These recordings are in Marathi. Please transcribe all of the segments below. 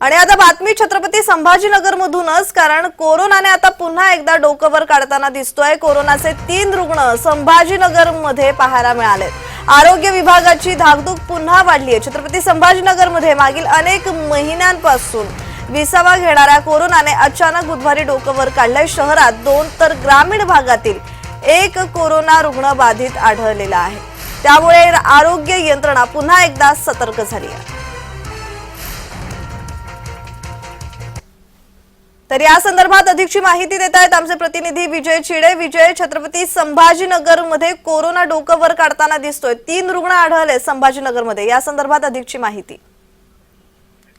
आणि आता बातमी छत्रपती संभाजीनगर मधूनच कारण कोरोनाने आता पुन्हा एकदा डोकं वर काढताना दिसतोय. कोरोनाचे तीन रुग्ण संभाजीनगरमध्ये पाहायला मिळाले. आरोग्य विभागाची धाकधूक पुन्हा वाढली आहे छत्रपती संभाजीनगरमध्ये मागील अनेक महिन्यांपासून विसावा घेणाऱ्या कोरोनाने अचानक बुधवारी डोकं वर काढलंय. शहरात दोन तर ग्रामीण भागातील एक कोरोना रुग्ण बाधित आढळलेला आहे. त्यामुळे आरोग्य यंत्रणा पुन्हा एकदा सतर्क झाली आहे तर या संदर्भात अधिकची माहिती देत आहेत आमचे प्रतिनिधी विजय चिडे. विजय छत्रपती संभाजीनगरमध्ये कोरोना डोकं वर काढताना दिसतोय. तीन रुग्ण आढळले संभाजीनगरमध्ये या संदर्भात अधिकची माहिती.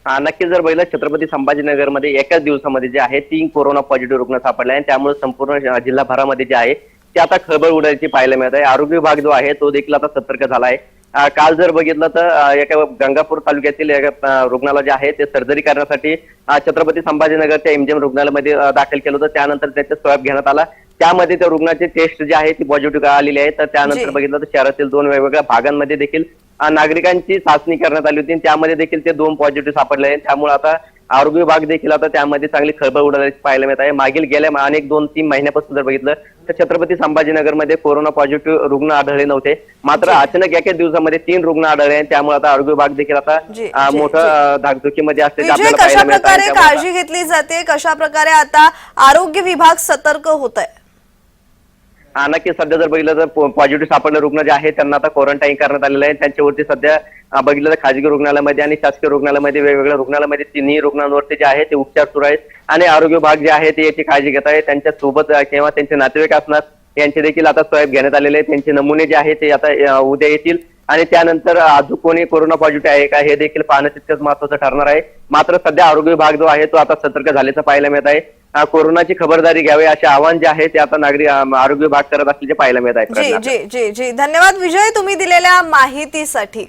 हा, नक्की जर बघितलं छत्रपती संभाजीनगरमध्ये एकाच दिवसामध्ये जे आहे तीन कोरोना पॉझिटिव्ह रुग्ण सापडले आणि त्यामुळे संपूर्ण जिल्हाभरामध्ये जे आहे ते आता खळबळ उडायची पाहायला मिळत आहे. आरोग्य विभाग जो आहे तो देखील आता सतर्क झाला आहे. काल जर बघितलं तर एका गंगापूर तालुक्यातील एका अं, रुग्णाला जे आहे ते सर्जरी करण्यासाठी छत्रपती संभाजीनगरच्या एमजीएम रुग्णालयामध्ये दाखल केलं होतं. त्यानंतर त्याचा स्वॅब घेण्यात आला. त्यामध्ये त्या रुग्णाची टेस्ट जी आहे ती पॉझिटिव्ह आलेली आहे. तर त्यानंतर. बघितलं तर शहरातील दोन वेगवेगळ्या भागांमध्ये देखील नागरिकांची चाचणी करण्यात आली होती. आणि त्यामध्ये देखील ते दोन पॉझिटिव्ह सापडले आहेत. त्यामुळे आता आरोग्य विभाग देखील आता त्यामध्ये चांगली खळबळ उडाल्याची पाहायला मिळत आहे. मागील गेल्या अनेक दोन तीन महिन्यापासून जर बघितलं तर छत्रपती संभाजीनगरमध्ये कोरोना पॉझिटिव्ह रुग्ण आढळले नव्हते. मात्र अचानक एकाच दिवसामध्ये तीन रुग्ण आढळले त्यामुळे आता आरोग्य विभाग देखील आता मोठं धाकधुकीमध्ये आपल्याला कशा प्रकारे काळजी घेतली जाते? कशा प्रकारे आता आरोग्य विभाग सतर्क होत आहे आणखी सध्या जर बघितलं तर पॉझिटिव्ह सापडले रुग्ण जे आहेत त्यांना आता क्वारंटाईन करण्यात आलेलं आहे. त्यांच्यावरती सध्या बघितलं तर खाजगी रुग्णालयामध्ये आणि शासकीय रुग्णालयामध्ये वेगवेगळ्या रुग्णालयामध्ये तिन्ही रुग्णांवरती जे आहे ते उपचार सुरू आहेत. आणि आरोग्य विभाग जे आहे ते याची काळजी घेत आहे. त्यांच्यासोबत किंवा त्यांचे नातेवाईक असणार यांचे देखील आता स्वयं घेण्यात आलेले आहेत. त्यांचे नमुने जे आहे ते आता उद्या येतील. आणि त्यानंतर अजून कोणी कोरोना पॉझिटिव्ह आहे का हे देखील पाहणं तितकंच महत्वाचं ठरणार आहे. मात्र सध्या आरोग्य विभाग जो आहे तो आता सतर्क झाल्याचं पाहायला मिळत आहे. कोरोनाची खबरदारी घ्यावी असे आवाहन जे आहे ते आता नागरिक आरोग्य विभाग करत असल्याचे पाहायला मिळत आहे जी जी जी जी. धन्यवाद विजय तुम्ही दिलेल्या माहितीसाठी.